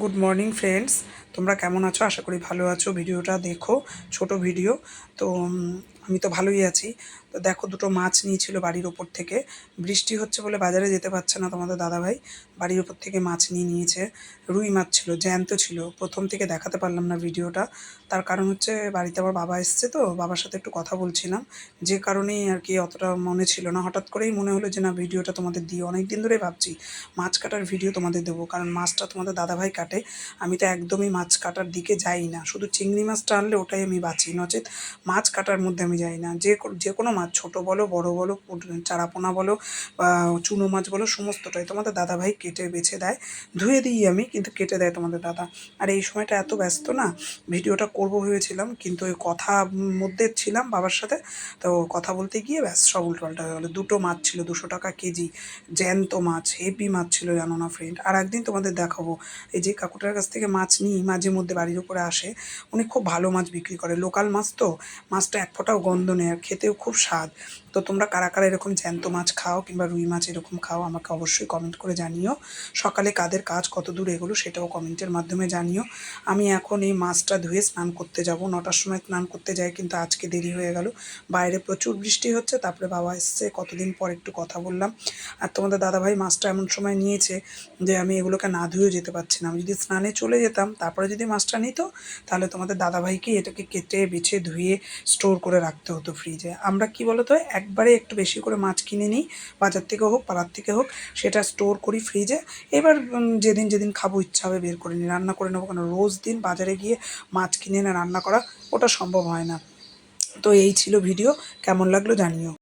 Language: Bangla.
গুড মর্নিং ফ্রেন্ডস তোমরা কেমন আছো? আশা করি ভালো আছো। ভিডিওটা দেখো, ছোট ভিডিও। তো আমি তো ভালোই আছি। তো দেখো দুটো মাছ নিয়েছিল বাড়ির ওপর থেকে। বৃষ্টি হচ্ছে বলে বাজারে যেতে পারছে না তোমাদের দাদাভাই। বাড়ির ওপর থেকে মাছ নিয়ে নিয়েছে। রুই মাছ ছিল, জ্যান্ত ছিল। প্রথম থেকে দেখাতে পারলাম না ভিডিওটা। তার কারণ হচ্ছে বাড়িতে আমার বাবা এসছে তো, বাবার সাথে একটু কথা বলছিলাম। যে কারণেই আর কি অতটা মনে ছিল না। হঠাৎ করেই মনে হলো যে না, ভিডিওটা তোমাদের দিই অনেক দিন ধরেই ভাবছি মাছ কাটার ভিডিও তোমাদের দেবো। কারণ মাছটা তোমাদের দাদাভাই কাটে। আমি তো একদমই মাছ কাটার দিকে যাই না। শুধু চিংড়ি মাছটা আনলে ওটাই আমি বাঁচি। নচেত মাছ কাটার মধ্যে আমি যাই না। যে যে কোনো মাছ, ছোটো বলো, বড় বলো চারাপোনা বলো বা চুনো মাছ বলো, সমস্তটাই তোমাদের দাদাভাই কেটে বেছে দেয়। ধুয়ে দিই আমি, কিন্তু কেটে দেয় তোমাদের দাদা। আর এই সময়টা এত ব্যস্ত না, ভিডিওটা করব ভেবেছিলাম, কিন্তু ওই কথা মধ্যে ছিলাম বাবার সাথে। তো কথা বলতে গিয়ে ব্যাস, সব উল্টোপাল্টা হয়ে গেলো। দুটো মাছ ছিল, দুশো টাকা কেজি, জ্যান্ত মাছ, হেভি মাছ ছিল, জানো না ফ্রেন্ড আর একদিন তোমাদের দেখাবো। এই যে কাকুটার কাছ থেকে মাছ নিই, মাঝে মধ্যে বাড়ির উপরে আসে, উনি খুব ভালো মাছ বিক্রি করে। লোকাল মাছ তো, মাছটা এক ফোঁটাও গন্ধ নেই আর খেতেও খুব স্বাদ। তো তোমরা কারা কারা এরকম জ্যান্ত মাছ খাও কিংবা রুই মাছ এরকম খাও, আমাকে অবশ্যই কমেন্ট করে জানিও। সকালে কাদের কাজ, কত দূর এগুলো সেটাও কমেন্টের মাধ্যমে জানিও। আমি এখন এই মাছটা ধুয়ে স্নান করতে যাব। নটার সময় স্নান করতে যাই, কিন্তু আজকে দেরি হয়ে গেল। বাইরে প্রচুর বৃষ্টি হচ্ছে, তারপরে বাবা এসছে, কতদিন পর একটু কথা বললাম। আর তোমাদের দাদাভাই মাছটা এমন সময় নিয়েছে যে আমি এগুলোকে না ধুয়েও যেতে পারছি না। আমি যদি স্নানে চলে যেতাম, তারপরে যদি মাছটা নিত, তাহলে তোমাদের দাদাভাইকে এটাকে কেটে, বেছে, ধুয়ে স্টোর করে রাখতে হতো ফ্রিজে আমরা কি বলতো একবারে একটু বেশি করে মাছ কিনে নিই, বাজার থেকে হোক, পাড়ার থেকে হোক, সেটা স্টোর করি ফ্রিজে এবার যেদিন যেদিন খাব, ইচ্ছা হবে বের করে নিই, রান্না করে নেব কেন রোজ দিন বাজারে গিয়ে মাছ কিনে এনে রান্না করা ওটা সম্ভব হয় না। তো এই ছিল ভিডিও কেমন লাগল জানিও।